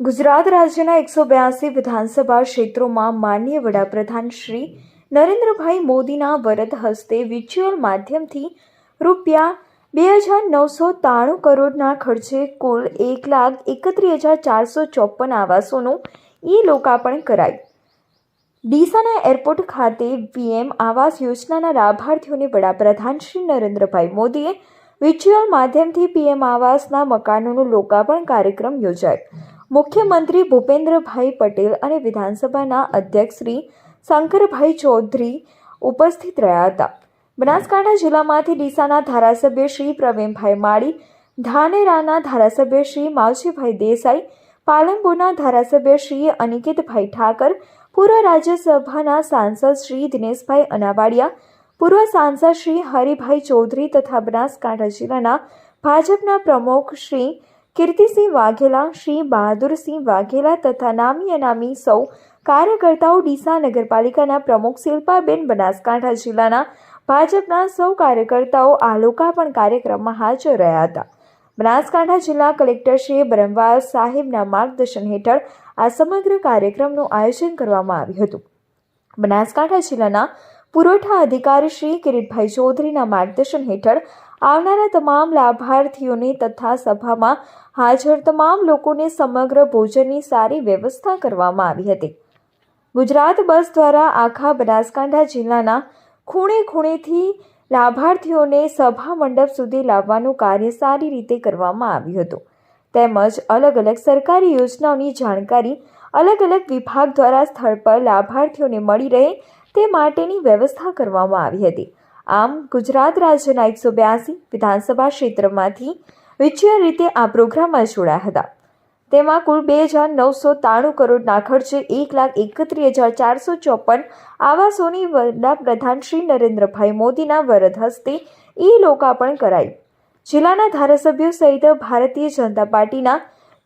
ગુજરાત રાજ્યના એકસો બ્યાસી વિધાનસભા ક્ષેત્રોમાં માનનીય વડાપ્રધાન શ્રી નરેન્દ્રભાઈ મોદીના વરદ હસ્તે વિચ્યુઅલ માધ્યમથી રૂપિયા બે હજાર નવસો ત્રાણું કરોડના ખર્ચે કુલ એક લાખ એકત્રીસ હજાર ચારસો ચોપન આવાસોનું ઈ લોકાર્પણ કરાયું. ડીસાના એરપોર્ટ ખાતે પીએમ આવાસ યોજનાના લાભાર્થીઓને વડાપ્રધાન શ્રી નરેન્દ્રભાઈ મોદીએ વિચ્યુઅલ માધ્યમથી પીએમ આવાસના મકાનોનું લોકાર્પણ કાર્યક્રમ યોજાયો. મુખ્યમંત્રી ભૂપેન્દ્રભાઈ પટેલ અને વિધાનસભાના અધ્યક્ષ શ્રી શંકરભાઈ ચૌધરી ઉપસ્થિત રહ્યા હતા. બનાસકાંઠા જિલ્લામાંથી ડીસાના ધારાસભ્ય શ્રી પ્રવીણભાઈ માળી, ધાનેરાના ધારાસભ્ય શ્રી માવજીભાઈ દેસાઈ, પાલનપુરના ધારાસભ્ય શ્રી અનિકેતભાઈ ઠાકર, પૂર્વ રાજ્યસભાના સાંસદ શ્રી દિનેશભાઈ અનાવાડિયા, પૂર્વ સાંસદ શ્રી હરિભાઈ ચૌધરી તથા બનાસકાંઠા જિલ્લાના ભાજપના પ્રમુખ શ્રી કીર્તિસિંહ વાઘેલા, શ્રી બહાદુરસિંહ વાઘેલા તથા નામી અનામી સૌ કાર્યકર્તાઓ ડીસા નગરપાલિકાના પ્રમુખ શિલ્પાબેન બનાસકાંઠા જિલ્લાના ભાજપના સૌ કાર્યકર્તાઓ આ લોકાર્પણ કાર્યક્રમમાં હાજર રહ્યા હતા. બનાસકાંઠા જિલ્લા કલેક્ટર શ્રી બ્રહ્મવાલ સાહેબના માર્ગદર્શન હેઠળ આ સમગ્ર કાર્યક્રમનું આયોજન કરવામાં આવ્યું હતું. બનાસકાંઠા જિલ્લાના પુરવઠા અધિકારી શ્રી કિરીટભાઈ ચૌધરીના માર્ગદર્શન હેઠળ આવનારા તમામ લાભાર્થીઓને તથા સભામાં હાજર તમામ લોકોને સમગ્ર ભોજનની સારી વ્યવસ્થા કરવામાં આવી હતી. ગુજરાત બસ દ્વારા આખા બનાસકાંઠા જિલ્લાના ખૂણે ખૂણેથી લાભાર્થીઓને સભા મંડપ સુધી લાવવાનું કાર્ય સારી રીતે કરવામાં આવ્યું હતું. તેમજ અલગ અલગ સરકારી યોજનાઓની જાણકારી અલગ અલગ વિભાગ દ્વારા સ્થળ પર લાભાર્થીઓને મળી રહે તે માટેની વ્યવસ્થા કરવામાં આવી હતી. આમ ગુજરાત રાજ્યના એકસો બ્યાસી વિધાનસભા ક્ષેત્રમાંથી વિચિત્ર રીતે આ પ્રોગ્રામમાં જોડાયા હતા. તેમાં કુલ બે હજાર નવસો ત્રાણું કરોડના ખર્ચે એક લાખ એકત્રીસ હજાર ચારસો ચોપન આવાસોની વડાપ્રધાન શ્રી નરેન્દ્રભાઈ મોદીના વરદ હસ્તે ઈ લોકાર્પણ કરાયું. જિલ્લાના ધારાસભ્યો સહિત ભારતીય જનતા પાર્ટીના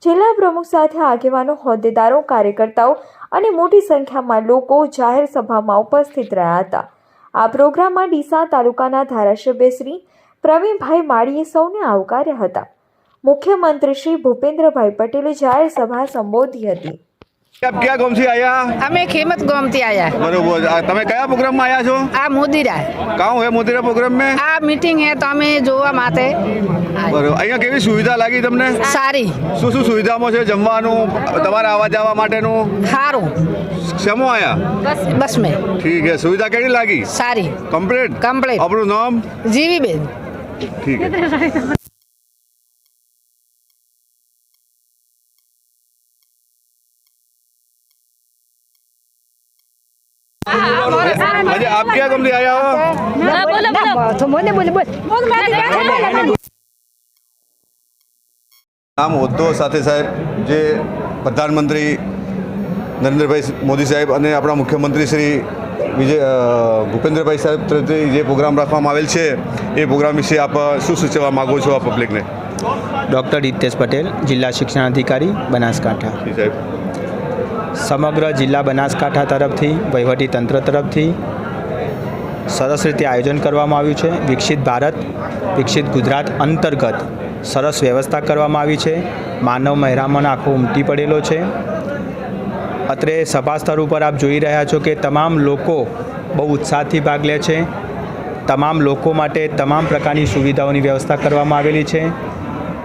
જિલ્લા પ્રમુખ સાથે આગેવાનો, હોદ્દેદારો, કાર્યકર્તાઓ અને મોટી સંખ્યામાં લોકો જાહેર સભામાં ઉપસ્થિત રહ્યા હતા. આ પ્રોગ્રામમાં ડીસા તાલુકાના ધારાસભ્ય શ્રી પ્રવીણભાઈ માળીએ સૌને આવકાર્યા હતા. મુખ્યમંત્રી શ્રી ભૂપેન્દ્રભાઈ પટેલે જાહેર સભા સંબોધી હતી. આપ ક્યાં ગોમથી આયા? અમે ખેમત ગોમથી આયા. બરોબર. તમે કયા પ્રોગ્રામમાં આયા છો? આ મોદીરા. કાઉ હે મોદીરા પ્રોગ્રામ મે? આ મીટિંગ હે તો અમે જોવા માટે. બરોબર. અહીંયા કેવી સુવિધા લાગી તમને? સારી. શું શું સુવિધામાં છે? જમવાનું તમારે આવવા જવા માટેનું? સારું શેમાં આયા? બસ મેં. ઠીક હે સુવિધા કેવી લાગી? સારી. કમ્પ્લીટ? કમ્પ્લીટ. આપણું નામ? જીવી બેન ઠીક હે અજય આપ ક્યાં ગામથી આયા હો? નામ હોદ્દો સાથે સાહેબ જે પ્રધાનમંત્રી નરેન્દ્રભાઈ મોદી સાહેબ અને આપણા મુખ્યમંત્રી શ્રી વિજય ભૂપેન્દ્રભાઈ સાહેબ તરફથી જે પ્રોગ્રામ રાખવામાં આવેલ છે એ પ્રોગ્રામ વિશે આપ શું સૂચવવા માગો છો આ પબ્લિકને ડૉક્ટર હિતેશ પટેલ જિલ્લા શિક્ષણાધિકારી બનાસકાંઠા. સાહેબ. સમગ્ર જિલ્લા બનાસકાંઠા તરફથી, વહીવટી તંત્ર તરફથી સરસ રીતે આયોજન કરવામાં આવ્યું છે. વિકસિત ભારત, વિકસિત ગુજરાત અંતર્ગત સરસ વ્યવસ્થા કરવામાં આવી છે. માનવ મહેરામણ આખો ઉમટી પડેલો છે. અત્રે સભા સ્તર ઉપર આપ જોઈ રહ્યા છો કે તમામ લોકો બહુ ઉત્સાહથી ભાગ લે છે. તમામ લોકો માટે તમામ પ્રકારની સુવિધાઓની વ્યવસ્થા કરવામાં આવેલી છે.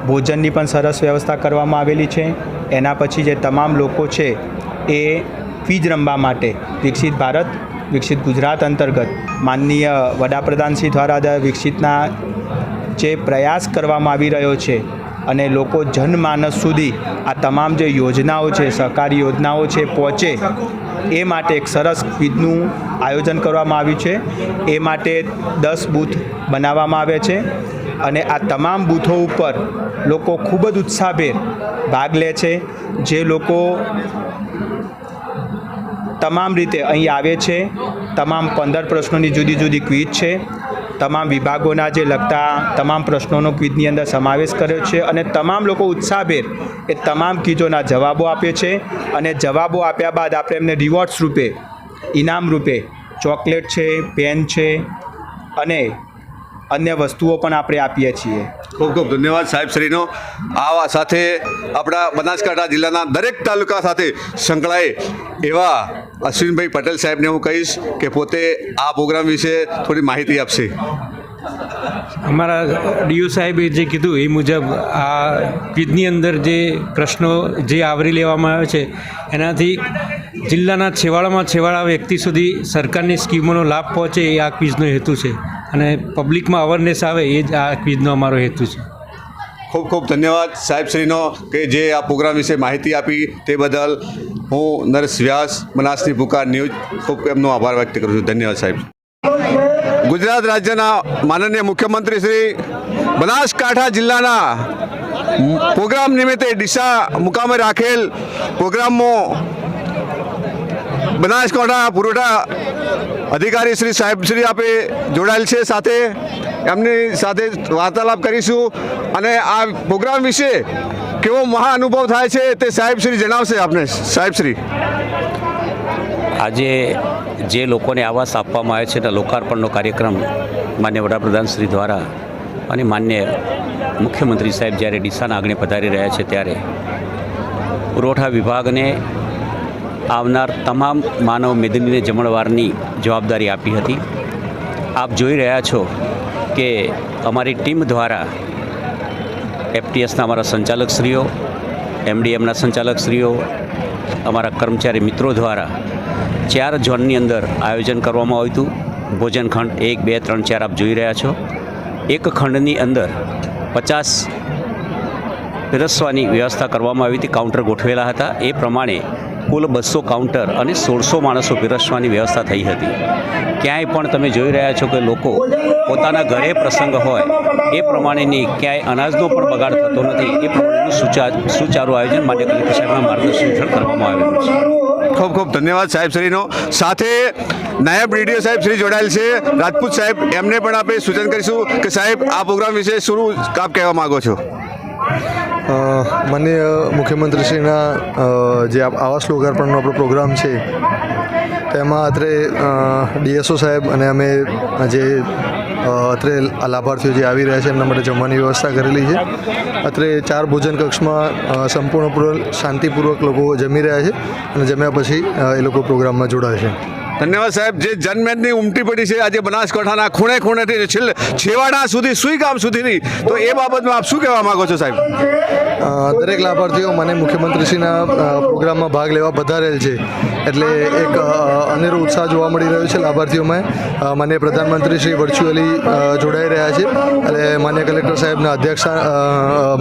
ભોજનની પણ સરસ વ્યવસ્થા કરવામાં આવેલી છે. એના પછી જે તમામ લોકો છે એ ક્વિઝ રમવા માટે વિકસિત ભારત, વિકસિત ગુજરાત અંતર્ગત માનનીય વડાપ્રધાનશ્રી દ્વારા વિકસિતના જે પ્રયાસ કરવામાં આવી રહ્યો છે અને લોકો જનમાનસ સુધી આ તમામ જે યોજનાઓ છે, સહકારી યોજનાઓ છે, પહોંચે એ માટે એક સરસ ક્વિઝનું આયોજન કરવામાં આવ્યું છે. એ માટે દસ બૂથ બનાવવામાં આવ્યા છે અને આ તમામ બૂથો ઉપર લોકો ખૂબ જ ઉત્સાહભેર ભાગ લે છે. જે લોકો તમામ રીતે અહીં આવે છે. તમામ પંદર પ્રશ્નોની જુદી જુદી ક્વિઝ છે. તમામ વિભાગોના જે લગતા તમામ પ્રશ્નોનો ક્વિઝની અંદર સમાવેશ કર્યો છે અને તમામ લોકો ઉત્સાહભેર એ તમામ ક્વિઝોના જવાબો આપે છે અને જવાબો આપ્યા બાદ આપણે એમને રિવોર્ડ્સ રૂપે, ઇનામ રૂપે ચોકલેટ છે, પેન છે અને અન્ય વસ્તુઓ પણ આપણે આપીએ છીએ. ખૂબ ખૂબ ધન્યવાદ સાહેબ શ્રીનો. આ સાથે આપણા બનાસકાંઠા જિલ્લાના દરેક તાલુકા સાથે સંકળાય એવા અશ્વિનભાઈ પટેલ સાહેબને હું કહીશ કે પોતે આ પ્રોગ્રામ વિશે થોડી માહિતી આપશે. અમારા ડીયુ સાહેબે જે કીધું એ મુજબ આ ક્વિઝની અંદર જે પ્રશ્નો જે આવરી લેવામાં આવે છે, એનાથી જિલ્લાના છેવાડામાં છેવાડા વ્યક્તિ સુધી સરકારની સ્કીમોનો લાભ પહોંચે એ આ ક્વિઝનો હેતુ છે. અને પબ્લિકમાં અવેરનેસ આવે એ જ આ ક્વિઝનો અમારો હેતુ છે. ખૂબ ખૂબ ધન્યવાદ સાહેબશ્રીનો કે જે આ પ્રોગ્રામ વિશે માહિતી આપી તે બદલ. હું નરેશ વ્યાસ, બનાસની પુકાર ન્યૂઝ. ખૂબ એમનો આભાર વ્યક્ત કરું છું. ધન્યવાદ સાહેબ. ગુજરાત રાજ્યના માનનીય મુખ્યમંત્રી શ્રી બનાસકાંઠા જિલ્લાના પ્રોગ્રામ નિમિત્તે ડીસા મુકામે રાખેલ પ્રોગ્રામમાં બનાસકાંઠા પુરવઠા અધિકારી શ્રી સાહેબ શ્રી આપે જોડાયેલ છે સાથે એમની સાથે વાર્તાલાપ કરીશું. અને આ પ્રોગ્રામ વિશે કેવો મહા અનુભવ થાય છે તે સાહેબ શ્રી જણાવશે આપને. સાહેબ શ્રી. આજે જે લોકોને આવાસ આપવામાં આવે છે તે લોકાર્પણનો કાર્યક્રમ માન્ય વડાપ્રધાન શ્રી દ્વારા અને માન્ય મુખ્યમંત્રી સાહેબ જ્યારે ડીસાના આંગણે પધારી રહ્યા છે ત્યારે પુરવઠા વિભાગને આવનાર તમામ માનવ મેદનીને જમણવારની જવાબદારી આપી હતી. આપ જોઈ રહ્યા છો કે અમારી ટીમ દ્વારા એફટીએસના અમારા સંચાલકશ્રીઓ, એમડીએમના સંચાલકશ્રીઓ, અમારા કર્મચારી મિત્રો દ્વારા ચાર ઝોનની અંદર આયોજન કરવામાં આવ્યું હતું. ભોજન ખંડ એક, બે, ત્રણ, ચાર આપ જોઈ રહ્યા છો. એક ખંડની અંદર પચાસ પીરસવાની વ્યવસ્થા કરવામાં આવી હતી. કાઉન્ટર ગોઠવેલા હતા. એ પ્રમાણે કુલ બસો કાઉન્ટર અને સોળસો માણસો પીરસવાની વ્યવસ્થા થઈ હતી. ક્યાંય પણ તમે જોઈ રહ્યા છો કે લોકો પોતાના ઘરે પ્રસંગ હોય, એ પ્રમાણેની ક્યાંય અનાજનો પણ બગાડ થતો નથી, એ પ્રમાણેનું સુચા, સુચારું આયોજન માટે કલેક્ટર સાહેબના માર્ગદર્શન હેઠળ કરવામાં આવેલું છે. ખૂબ ખૂબ ધન્યવાદ સાહેબ શ્રીનો. સાથે નાયબ ડીડીઓ સાહેબ શ્રી જોડાયેલ છે. રાજપૂત સાહેબ, એમને પણ આપણે સૂચન કરીશું કે સાહેબ, આ પ્રોગ્રામ વિશે શું આપ કહેવા માગો છો? માનનીય મુખ્યમંત્રીશ્રીના જે આવાસ લોકાર્પણનો આપણો પ્રોગ્રામ છે, તેમાં અત્રે ડીએસઓ સાહેબ અને અમે જે અત્રે લાભાર્થીઓ જે આવી રહ્યા છે, એમના માટે જમવાની વ્યવસ્થા કરેલી છે. અત્રે ચાર ભોજન કક્ષમાં સંપૂર્ણપૂર્વક શાંતિપૂર્વક લોકો જમી રહ્યા છે અને જમ્યા પછી એ લોકો પ્રોગ્રામમાં જોડાય છે. ધન્યવાદ સાહેબ. જે જનમેદની ઉમટી પડી છે આજે બનાસકાંઠાના ખૂણે ખૂણેથી છેલ્લે છેવાડા સુધી સુઈ ગામ સુધીની. તો એ બાબતમાં આપ શું કહેવા માંગો છો સાહેબ? દરેક લાભાર્થીઓ મને મુખ્યમંત્રીશ્રીના પ્રોગ્રામમાં ભાગ લેવા વધારેલ છે. એટલે એક અનેરો ઉત્સાહ જોવા મળી રહ્યો છે લાભાર્થીઓમાં. મને પ્રધાનમંત્રી શ્રી વર્ચ્યુઅલી જોડાઈ રહ્યા છે. એટલે માન્ય કલેક્ટર સાહેબના અધ્યક્ષ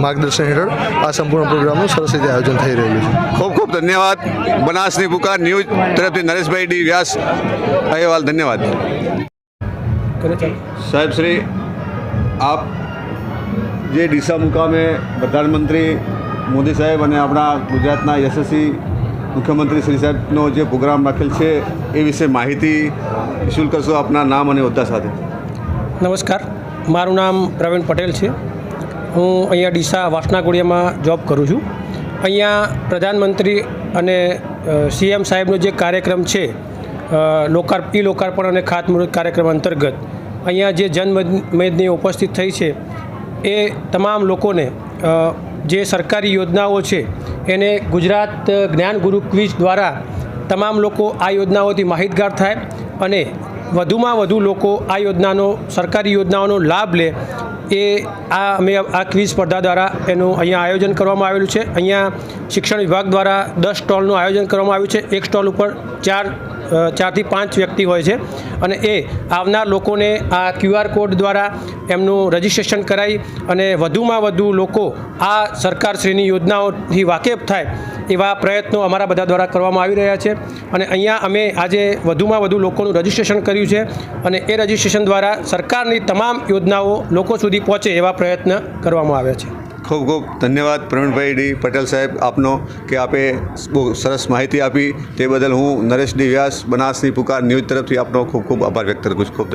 માર્ગદર્શન હેઠળ આ સંપૂર્ણ પ્રોગ્રામનું સરસ રીતે આયોજન થઈ રહ્યું છે. ખૂબ ખૂબ ધન્યવાદ. બનાસની પુકાર ન્યૂઝ તરફથી નરેશભાઈ ડી વ્યાસ અહેવાલ ધન્યવાદ સાહેબ શ્રી આપ જે ડીસા મુકામે પ્રધાનમંત્રી મોદી સાહેબ અને આપણા ગુજરાતના યશસ્વી મુખ્યમંત્રી શ્રી સાહેબનો જે પ્રોગ્રામ રાખેલ છે એ વિશે માહિતી શુલ્ક કરશો આપના નામ અને હોદ્દા સાથે નમસ્કાર મારું નામ પ્રવીણ પટેલ છે હું અહીંયા ડીસા વાસનાગોડિયામાં જોબ કરું છું અહીંયા પ્રધાનમંત્રી અને સીએમ સાહેબનો જે કાર્યક્રમ છે લોકાર ઈ લોકાર્પણ અને ખાતમુહૂર્ત કાર્યક્રમ અંતર્ગત અહીંયા જે જનમેદની ઉપસ્થિત થઈ છે, એ તમામ લોકોને જે સરકારી યોજનાઓ છે, એને ગુજરાત જ્ઞાન ગુરુ ક્વિઝ દ્વારા તમામ લોકો આ યોજનાઓથી માહિતગાર થાય અને વધુમાં વધુ લોકો આ યોજનાનો, સરકારી યોજનાઓનો લાભ લે, એ આ અમે આ ક્વિઝ સ્પર્ધા દ્વારા એનું અહીંયા આયોજન કરવામાં આવેલું છે. અહીંયા શિક્ષણ વિભાગ દ્વારા દસ સ્ટોલનું આયોજન કરવામાં આવ્યું છે. એક સ્ટોલ ઉપર ચાર ચારથી પાંચ વ્યક્તિ હોય છે. અને એ આવનાર લોકોને આ ક્યુઆર કોડ દ્વારા એમનું રજિસ્ટ્રેશન કરાવી અને વધુમાં વધુ લોકો આ સરકારશ્રીની યોજનાઓથી વાકેફ થાય એવા પ્રયત્નો અમારા બધા દ્વારા કરવામાં આવી રહ્યા છે. અને અહીંયા અમે આજે વધુમાં વધુ લોકોનું રજિસ્ટ્રેશન કર્યું છે અને એ રજિસ્ટ્રેશન દ્વારા સરકારની તમામ યોજનાઓ લોકો સુધી પહોંચે એવા પ્રયત્ન કરવામાં આવ્યા છે. ખૂબ ખૂબ ધન્યવાદ પ્રવીણભાઈ ડી પટેલ સાહેબ આપનો કે આપે બહુ સરસ માહિતી આપી. તે બદલ હું નરેશ ડી વ્યાસ બનાસની પુકાર ન્યૂઝ તરફથી આપનો ખૂબ ખૂબ આભાર વ્યક્ત કરું છું. ખૂબ